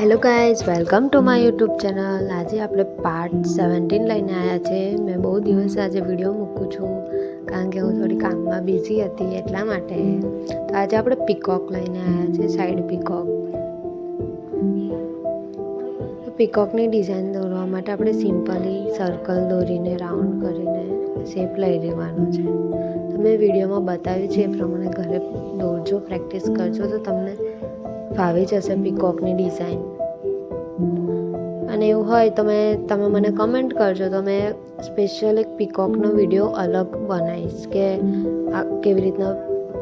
Hello guys, welcome to my YouTube channel. આજે આપણે part seventeen લઈને આવ્યા છે. મેં બહુ દિવસ આજે વીડિયો મૂકું છું, કારણ કે હું થોડી કામમાં બિઝી હતી એટલા માટે. તો આજે આપણે પીકોક લઈને આવ્યા છે સાઈડ પીકોક પીકોકની ડિઝાઇન દોરવા માટે આપણે સિમ્પલી સર્કલ દોરીને રાઉન્ડ કરીને શેપ લઈ લેવાનો છે. તમે વિડીયોમાં બતાવ્યું છે એ પ્રમાણે ઘરે દોરજો પ્રેક્ટિસ કરજો. તો તમને ફાવી જશે પીકોકની ડિઝાઇન અને એવું હોય તો મેં, તમે મને કમેન્ટ કરજો તો મેં સ્પેશિયલ એક પીકોકનો વીડિયો અલગ બનાવીશ કે આ કેવી રીતના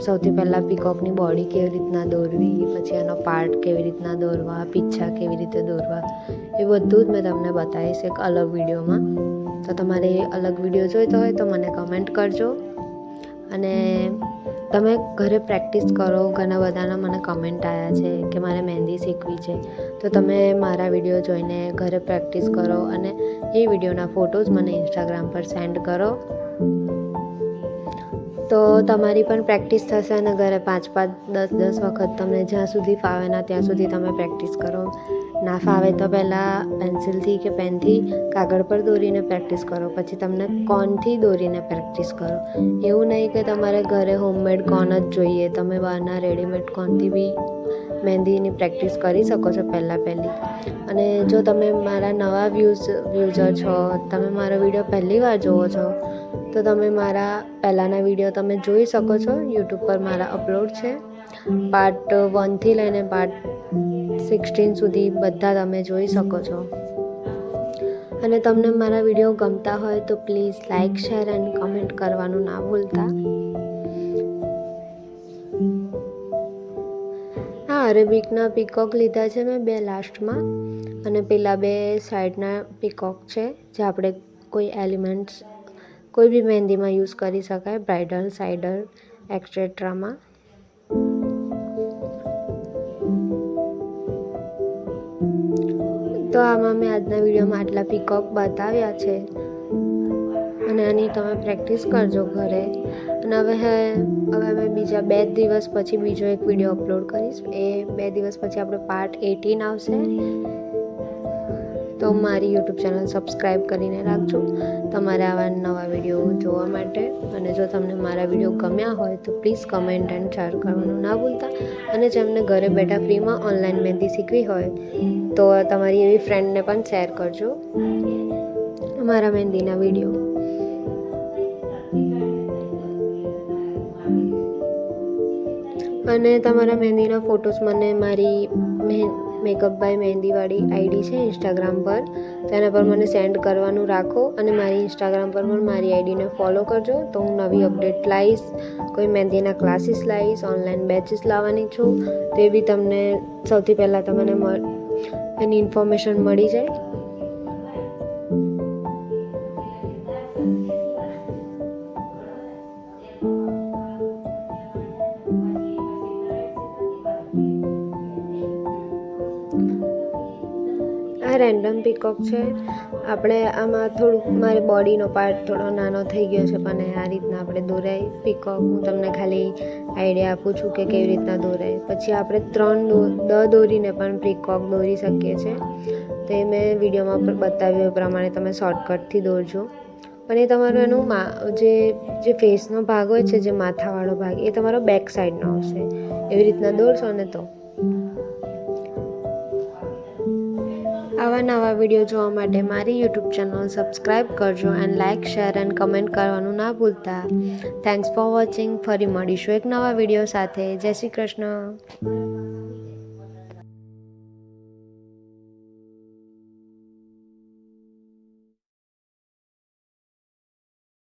સૌથી પહેલાં પીકોકની બોડી કેવી રીતના દોરવી, પછી એનો પાર્ટ કેવી રીતના દોરવા, પીછા કેવી રીતે દોરવા, એ બધું જ મેં તમને બતાવીશ એક અલગ વિડીયોમાં. તો તમારે અલગ વીડિયો જોઈતો હોય તો મને કમેન્ટ કરજો. અને તમે ઘરે પ્રેક્ટિસ કરો ઘણા બધાના મને કમેન્ટ આવ્યા છે કે મારે મહેંદી શીખવી છે. તો તમે મારા વીડિયો જોઈને ઘરે પ્રેક્ટિસ કરો અને એ વિડીયોના ફોટોઝ મને ઇન્સ્ટાગ્રામ પર સેન્ડ કરો. તો તમારી પણ પ્રેક્ટિસ થશે અને ઘરે પાંચ પાંચ દસ દસ વખત તમને જ્યાં સુધી ફાવે ના ત્યાં સુધી તમે પ્રેક્ટિસ કરો. ના ફાવે તો પહેલાં પેન્સિલથી કે પેનથી કાગળ પર દોરીને પ્રેક્ટિસ કરો. પછી તમને કોનથી દોરીને પ્રેક્ટિસ કરો. એવું નહીં કે તમારે ઘરે હોમમેડ કોન જ જોઈએ. તમે બહારના રેડીમેડ કોનથી બી મહેંદીની પ્રેક્ટિસ કરી શકો છો પહેલાં પહેલી. અને જો તમે મારા નવા વ્યૂઝ વ્યૂઝર છો, તમે મારો વીડિયો પહેલી વાર જુઓ છો, તો તમે મારા પહેલાંના વીડિયો તમે જોઈ શકો છો. યુટ્યુબ પર મારા અપલોડ છે. પાર્ટ વનથી લઈને પાર્ટ સિક્સટીન સુધી બધા તમે જોઈ શકો છો. અને તમને મારા વીડિયો ગમતા હોય તો please like share and comment કરવાનું ના ભૂલતા. હા, અરેબિકના પીકોક લીધા છે મેં બે લાસ્ટમાં અને પેલા બે સાઈડના પીકોક છે, જે આપણે કોઈ એલિમેન્ટ્સ કોઈ બી મહેંદીમાં યુઝ કરી શકાય બ્રાઇડલ સાઇડર એક્સેટ્રામાં તો આમાં મેં આજના વિડીયોમાં આટલા પીકોક બતાવ્યા છે. અને આની તમે પ્રેક્ટિસ કરજો ઘરે. અને હવે હવે મેં બીજા બે દિવસ પછી બીજો એક વીડિયો અપલોડ કરીશ. એ બે દિવસ પછી આપણે પાર્ટ એટીન આવશે. તો મારી યુટ્યુબ ચેનલ સબસ્ક્રાઈબ કરીને રાખજો તમારે આવા નવા વીડિયો જોવા માટે. અને જો તમને મારા વીડિયો ગમ્યા હોય તો પ્લીઝ કમેન્ટ એન્ડ શેર કરવાનું ના ભૂલતા. અને જેમને ઘરે બેઠા ફ્રીમાં ઓનલાઈન મહેંદી શીખવી હોય તો તમારી એવી ફ્રેન્ડને પણ શેર કરજો મારા મહેંદીના વીડિયો. અને તમારા મહેંદીના ફોટોસ મને મારી મેકઅપ બાય મહેંદીવાળી આઈડી છે ઇન્સ્ટાગ્રામ પર. તેના પર મને સેન્ડ કરવાનું રાખો અને મારી ઇન્સ્ટાગ્રામ પર પણ મારી આઈડીને ફોલો કરજો. તો હું નવી અપડેટ લાવીશ કોઈ મહેંદીના ક્લાસીસ લાવીશ ઓનલાઈન બેચીસ લાવવાની છું. તે બી તમને સૌથી પહેલાં તમને એની ઇન્ફોર્મેશન મળી જાય. રેન્ડમ પીકોક છે. આપણે આમાં થોડુંક, મારી બોડીનો પાર્ટ થોડો નાનો થઈ ગયો છે, પણ આ રીતના આપણે દોરાય. પીકોક હું તમને ખાલી આઈડિયા આપું છું કે કેવી રીતના દોરાય. પછી આપણે ત્રણ દ દોરીને પણ પીકોક દોરી શકીએ છીએ તે મેં વિડીયોમાં બતાવ્યું એ પ્રમાણે તમે શોર્ટકટથી દોરજો. પણ એ તમારો એનું મા, જે જે ફેસનો ભાગ હોય છે, જે માથાવાળો ભાગ, એ તમારો બેક સાઈડનો આવશે. એવી રીતના દોરશો ને તો. આવા નવા વીડિયો જોવા માટે મારી યુટ્યુબ ચેનલ સબસ્ક્રાઈબ કરજો and like share and comment કરવાનું ના ભૂલતા. થેન્ક્સ ફોર વોચિંગ ફરી મળીશું એક નવા વીડિયો સાથે. જય શ્રી કૃષ્ણ.